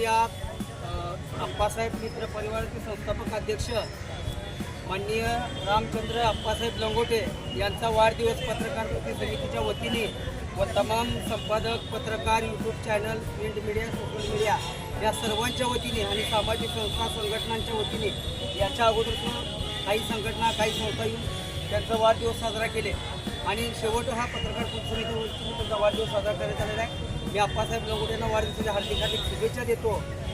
या आज अप्पासाहेब मित्र परिवाराचे संस्थापक अध्यक्ष माननीय रामचंद्र अप्पासाहेब लंगोटे यांचा वाढदिवस पत्रकार कृती समितीच्या वतीने व तमाम संपादक पत्रकार YouTube channel print media social media या सर्वांच्या वतीने आणि सामाजिक संस्था संघटनांच्या वतीने याच्या अगोदर काही संघटना काही संस्था येऊन त्यांचा वाढदिवस साजरा केले. आणि शेवट हा पत्रकार कृती समितीच्या वतीने त्यांचा वाढदिवस साजरा करण्यात आलेला आहे. मी आप्पासाहेब लंगोटेंना वाढदिवसाच्या हार्दिक हार्दिक शुभेच्छा देतो.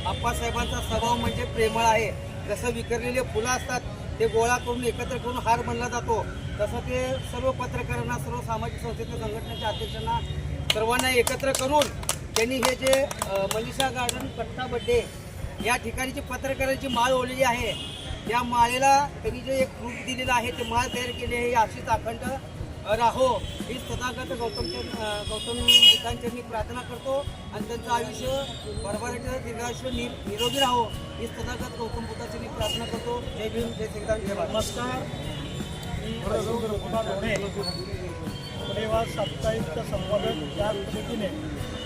आप्पासाहेबांचा स्वभाव म्हणजे प्रेमळ आहे. जसं विखरलेले फुलं असतात ते गोळा करून एकत्र करून हार बनला जातो. तसं ते सर्व पत्रकारांना सर्व सामाजिक संस्थेच्या संघटनेच्या अध्यक्षांना सर्वांना एकत्र करून त्यांनी हे जे मनीषा गार्डन कट्टा बड्डे या ठिकाणी जी पत्रकारांची माळ ओढलेली आहे त्या माळेला त्यांनी जे एक रूप दिलेलं आहे ते माळ तयार केली आहे अशीच अखंड राहो ही तथागत गौतम गौतम बुद्धांची मी प्रार्थना करतो आणि त्यांचं आयुष्य भरभराटीचं दीर्घायुष्य नि निरोगी राहो ही तथागत गौतम बुद्धाची मी प्रार्थना करतो. जय भीम जय श्रीराम जय भारत. नमस्कार. साप्ताहिक परिवार संपादक त्या पद्धतीने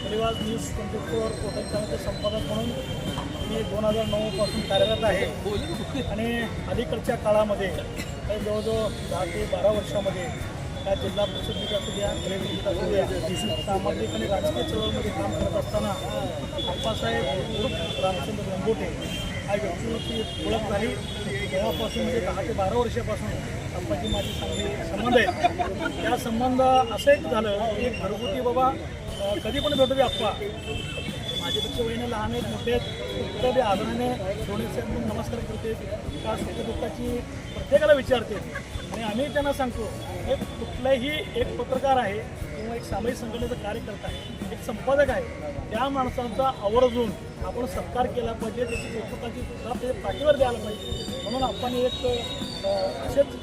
परिवार न्यूज ट्वेंटी फोर पोर्टलच्या संपादक म्हणून मी दोन हजार नऊपासून कार्यरत आहे. आणि अलीकडच्या काळामध्ये जवळजवळ दहा ते बारा वर्षामध्ये त्या जिल्हा परिषदेत असू द्या कलेक्टरेट असू द्या सामाजिक आणि राजकीय चळवळीमध्ये काम करत असताना अप्पासाहेब उर्फ रामचंद्र गंगोटे हा व्यक्तीची ओळख झाली तेव्हापासून म्हणजे दहा ते बारा वर्षापासून अप्पाची माझी चांगली संबंध आहेत त्या संबंध असं एक झालं की एक घरगुती बाबा कधी पण भेटू दे अप्पा माझ्यापेक्षा वहिनं लहान आहेत मोठे आहेत. ते आदराने डोळ्याचे म्हणून नमस्कार करते. का सुखदुःखाची प्रत्येकाला विचारते. आणि आम्ही त्यांना सांगतो हे कुठलाही एक पत्रकार आहे किंवा एक सामाजिक संघटनेचं कार्यकर्ता आहे एक संपादक आहे त्या माणसांचा आवर्जून आपण सत्कार केला पाहिजे त्याची कौतुकाची सुद्धा ते पाठीवर द्यायला पाहिजे. म्हणून आपण एक असेच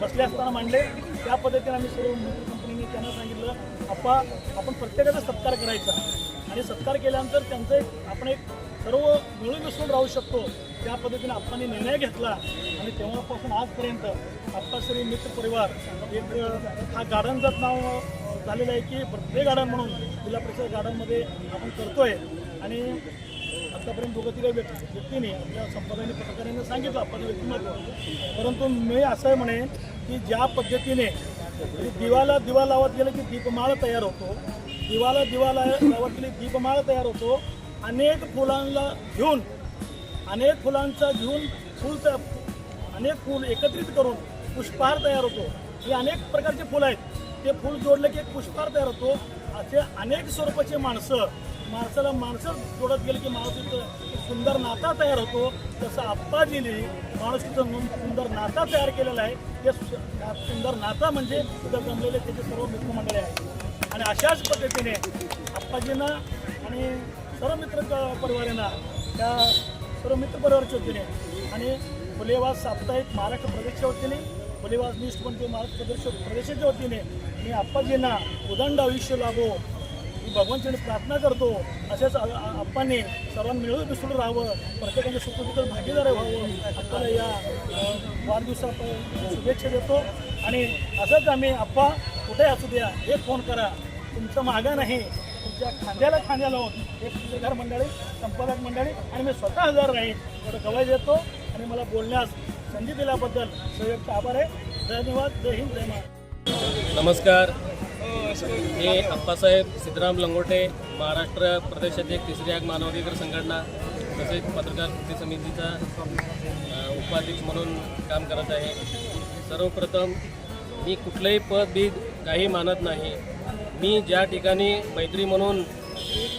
बसले असताना मांडले. त्या पद्धतीने आम्ही सर्व मित्र कंपनीने त्यांना सांगितलं आपा आपण प्रत्येकाचा सत्कार करायचा. हे सत्कार केल्यानंतर त्यांचं एक आपण एक सर्व मिळून मिसळून राहू शकतो. त्या पद्धतीने आप्पांनी निर्णय घेतला आणि तेव्हापासून आजपर्यंत आप्पाश्री मित्र परिवार एक हा गार्डनचंच नाव झालेलं आहे की बर्थडे गार्डन म्हणून जिल्हा परिषद गार्डनमध्ये आपण करतोय. आणि आतापर्यंत दोघं तिघं व्यक्ती व्यक्तीने आपल्या संपादकांनी पत्रकारांनी सांगितलं आपण व्यक्तिमत्व. परंतु मी असं म्हणेन की ज्या पद्धतीने दिवाला दिवा लावत गेलं की दीपमाळ तयार होतो दिवाला दिवाला ला- दीपमाळा दीपमाळ तयार होतो. अनेक फुलांना घेऊन अनेक फुलांचा घेऊन फुल अनेक फूल एकत्रित करून पुष्पहार तयार होतो. हे अनेक प्रकारचे फुलं आहेत. ते फूल जोडलं की एक पुष्पहार तयार होतो. असे अनेक स्वरूपाचे माणसं माणसाला माणसं जोडत गेले की माणूस सुंदर नाता तयार होतो. तसं आप्पाजीने माणुसकीचं सुंदर नाता तयार केलेला आहे. ते सु- सुंदर नाता म्हणजे तिथं जमलेले त्याचे सर्व मित्रमंडळी आहेत. आणि अशाच पद्धतीने आप्पाजींना आणि सर्व मित्र परिवारांना त्या सर्व मित्र परिवाराच्या वतीने आणि फुलेवास साप्ताहिक महाराष्ट्र प्रदेशच्या वतीने फुलेवास न्यूज ट्वेंटी महाराष्ट्र प्रदेश प्रदेशाच्या वतीने मी आप्पाजींना उदंड आयुष्य लाभो मी भगवंतांनी प्रार्थना करतो. असेच आप्पांनी सर्वांनी मिळून मिसळून राहावं प्रत्येकाने सुखदुःखात भागीदार व्हावं. आपल्याला या अ, वाढदिवसात शुभेच्छा देतो. आणि असंच आम्ही आप्पा कुठे असू द्या एक फोन करा. तुमचं मागं नाही. तुमच्या खांद्याला खांद्या लावून हे मंडळी संपादक मंडळी आणि मी स्वतः हजर राहीन. एवढं गवाही देतो आणि मला बोलण्यास संधी दिल्याबद्दल संयुक्त आभार आहे. धन्यवाद. जय हिंद जय महाराष्ट्र. नमस्कार. मी अप्पासाहेब सिद्धराम लंगोटे महाराष्ट्र प्रदेशाध्यक्ष तिसरी आग मानवाधिकार संघटना तसेच पत्रकार कृती समितीचा उपाध्यक्ष म्हणून काम करत आहे. सर्वप्रथम मी कुठलंही पद बीद काही मानत नाही. मी ज्या ठिकाणी मैत्री म्हणून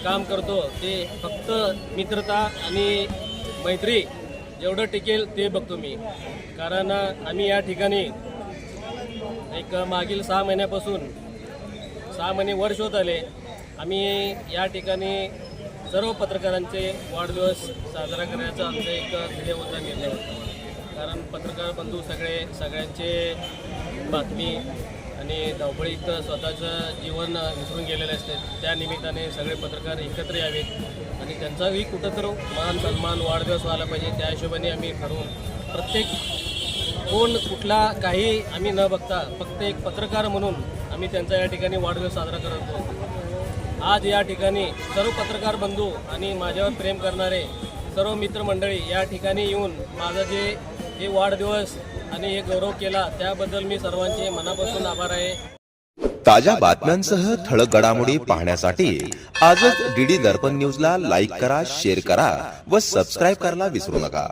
काम करतो ते फक्त मित्रता आणि मैत्री जेवढं टिकेल ते बघतो मी. कारण आम्ही या ठिकाणी एक मागील सहा महिन्यापासून सहा महिने वर्ष होत आले आम्ही या ठिकाणी सर्व पत्रकारांचे वाढदिवस साजरा करण्याचा आमचा एक ध्येय होता निर्णय होता. कारण पत्रकार बंधू सगळे सगळ्यांचे बातमी आणि धावपळीत स्वतःचं जीवन विसरून गेलेले असते. त्या निमित्ताने सगळे पत्रकार एकत्र यावेत. आणि त्यांचाही कुठंतरी मान सन्मान वाढदिवस व्हायला पाहिजे त्या हिशोबाने आम्ही ठरवून प्रत्येक कोण कुठला काही आम्ही न बघता फक्त एक पत्रकार म्हणून आम्ही त्यांचा या ठिकाणी वाढदिवस साजरा करत. होतो आज या ठिकाणी सर्व पत्रकार बंधू आणि माझ्यावर प्रेम करणारे सर्व मित्रमंडळी या ठिकाणी येऊन माझं जे हे वाढदिवस आणि हे गौरव केला त्याबद्दल मी सर्वांचे मनापासून आभार आहे. ताज्या बातम्यांसह ठळक घडामोडी पाहण्यासाठी आजच डीडी दर्पण न्यूजला लाईक करा शेअर करा व सबस्क्राईब करायला विसरू नका.